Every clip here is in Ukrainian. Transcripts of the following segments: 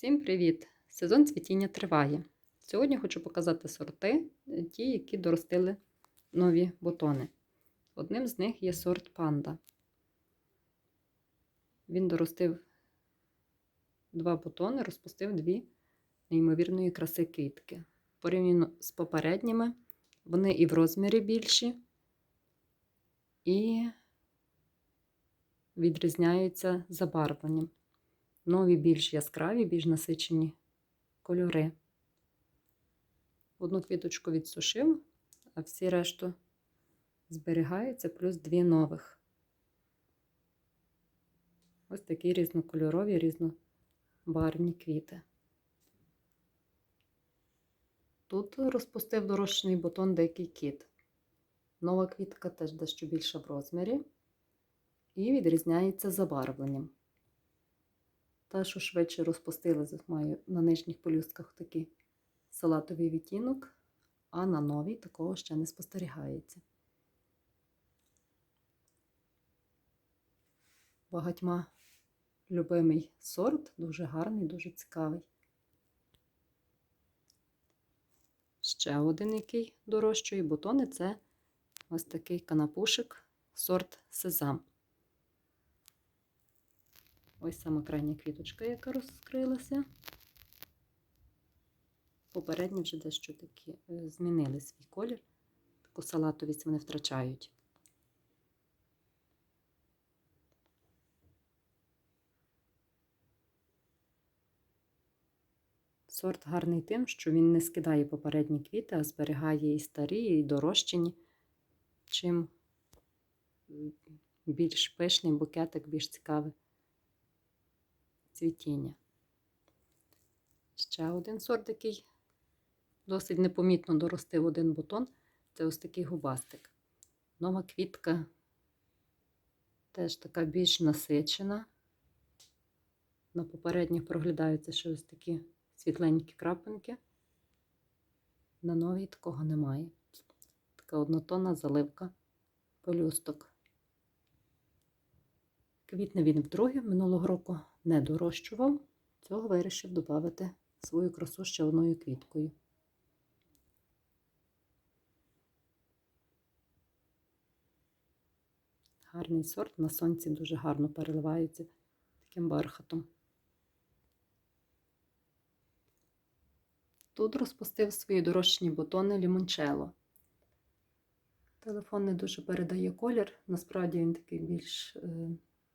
Всім привіт! Сезон цвітіння триває. Сьогодні хочу показати сорти, е, ті, які доростили нові бутони. Одним з них є сорт панда. Він доростив два бутони, розпустив дві неймовірної краси квітки. Порівняно з попередніми, вони і в розмірі більші, і відрізняються забарвленням нові більш яскраві, більш насичені кольори. Одну квіточку відсушив, а всі решту зберігаються, плюс дві нових. Ось такі різнокольорові, різнобарвні квіти. Тут розпустив дорожчий бутон деякий кіт. Нова квітка теж дещо більша в розмірі і відрізняється забарвленням. Та, що швидше розпустилася, маю на нижніх полюстках такий салатовий відтінок, а на новій такого ще не спостерігається. Багатьма любимий сорт, дуже гарний, дуже цікавий. Ще один, який дорожчої бутони, це ось такий канапушик сорт сезам. Ось сама крайня квіточка, яка розкрилася. Попередні вже дещо такі е, змінили свій колір. Таку салатовість вони втрачають. Сорт гарний тим, що він не скидає попередні квіти, а зберігає і старі, і дорощені. Чим більш пишний букетик, більш цікавий цвітіння. Ще один сорт, який досить непомітно доростив один бутон, це ось такий губастик. Нова квітка теж така більш насичена. На попередніх проглядаються ще ось такі світленькі крапинки. На новій такого немає. Така однотонна заливка пелюсток. Квітне він вдруге минулого року не дорощував, цього вирішив додати свою красу ще одною квіткою. Гарний сорт на сонці дуже гарно переливається таким бархатом. Тут розпустив свої дорожчі бутони лімончело. Телефон не дуже передає колір, насправді він такий більш е,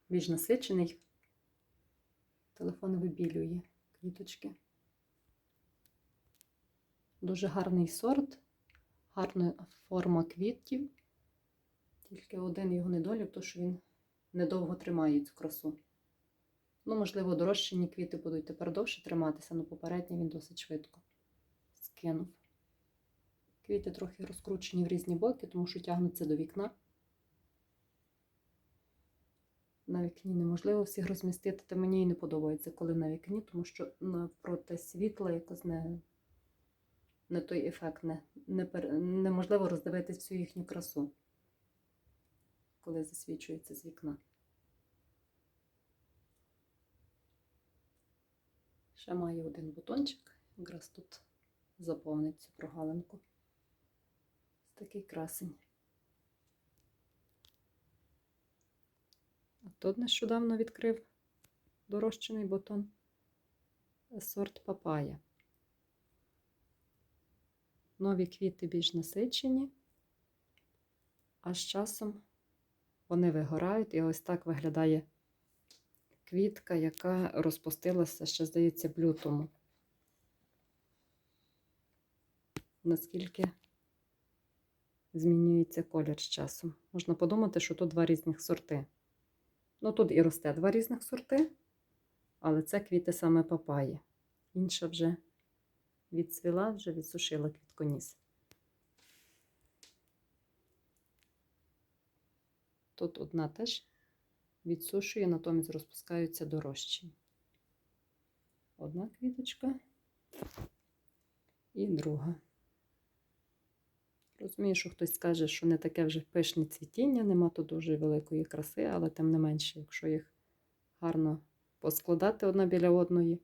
більш насичений. Телефон вибілює квіточки. Дуже гарний сорт, гарна форма квітів. Тільки один його недолік, то що він недовго тримає цю красу. Ну, можливо, дорожчені квіти будуть тепер довше триматися, але попередній він досить швидко скинув. Квіти трохи розкручені в різні боки, тому що тягнуться до вікна. На вікні неможливо всіх розмістити, та мені і не подобається, коли на вікні, тому що навпроти світла якось не не той ефект, не, не, неможливо роздивитись всю їхню красу, коли засвічується з вікна. Ще маю один бутончик, якраз тут заповнить цю прогалинку. Такий красень. Тут нещодавно відкрив дорощений бутон сорт папая. Нові квіти більш насичені, а з часом вони вигорають, і ось так виглядає квітка, яка розпустилася, ще, здається, в лютому. Наскільки змінюється колір з часом. Можна подумати, що тут два різних сорти. Ну, тут і росте два різних сорти, але це квіти саме папаї. Інша вже відцвіла, вже відсушила квітконіс. Тут одна теж відсушує, натомість розпускаються дорожчі. Одна квіточка і друга. Розумію, що хтось скаже, що не таке вже пишне цвітіння, нема тут дуже великої краси, але тим не менше, якщо їх гарно поскладати одна біля одної,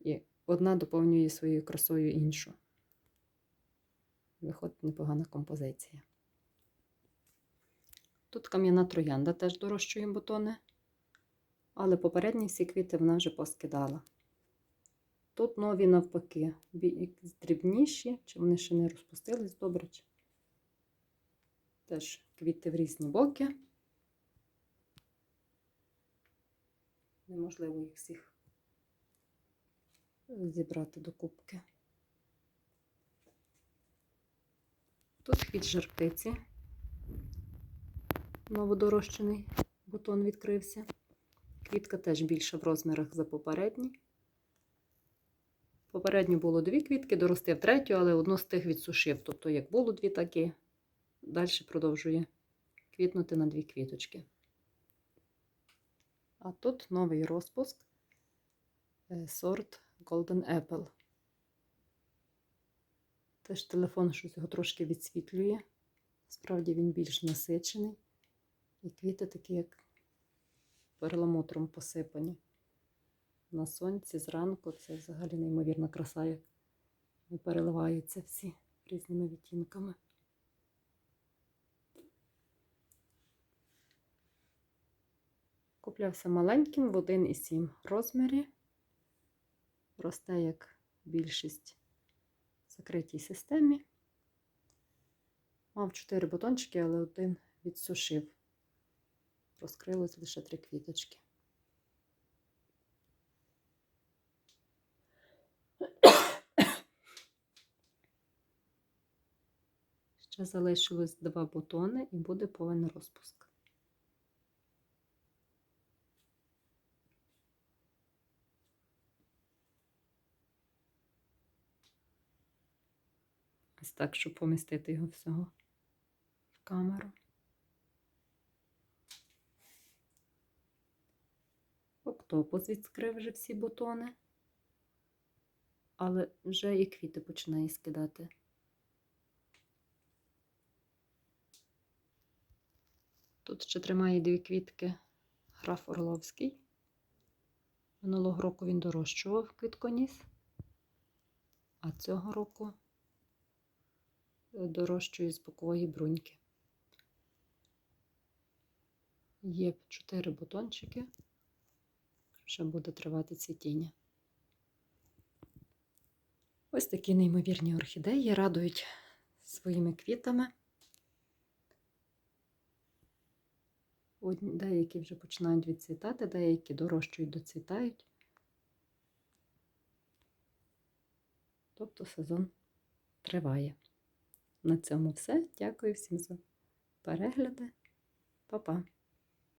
і одна доповнює своєю красою іншу. Виходить непогана композиція. Тут кам'яна троянда теж дорощує бутони, але попередні всі квіти вона вже поскидала. Тут нові навпаки, дрібніші, чи вони ще не розпустились добре. Теж квіти в різні боки. Неможливо їх всіх зібрати до кубки. Тут квіт жарптиці. Новодорощений бутон відкрився. Квітка теж більша в розмірах за попередній. Попередньо було дві квітки, доростив третю, але одну з тих відсушив. Тобто, як було дві, так і далі продовжує квітнути на дві квіточки. А тут новий розпуск е, сорт Golden Apple. Теж телефон щось його трошки відсвітлює. Справді він більш насичений. І квіти такі, як перламутром посипані. На сонці зранку це взагалі неймовірна краса, як переливаються всі різними відтінками. Куплявся маленьким в 1,7 розмірі. Росте як більшість в закритій системі. Мав 4 бутончики, але один відсушив. Розкрилось лише три квіточки. Ще залишилось два бутони і буде повен розпуск. Ось так, щоб помістити його всього в камеру. Октопус відскрив вже всі бутони, але вже і квіти починає скидати. Тут ще тримає дві квітки граф Орловський. Минулого року він дорощував квітконіс, а цього року дорощує з бокової бруньки. Є чотири бутончики, ще буде тривати цвітіння. Ось такі неймовірні орхідеї радують своїми квітами. Деякі вже починають відцвітати, деякі дорожчують, доцвітають. Тобто сезон триває. На цьому все. Дякую всім за перегляди. Па-па!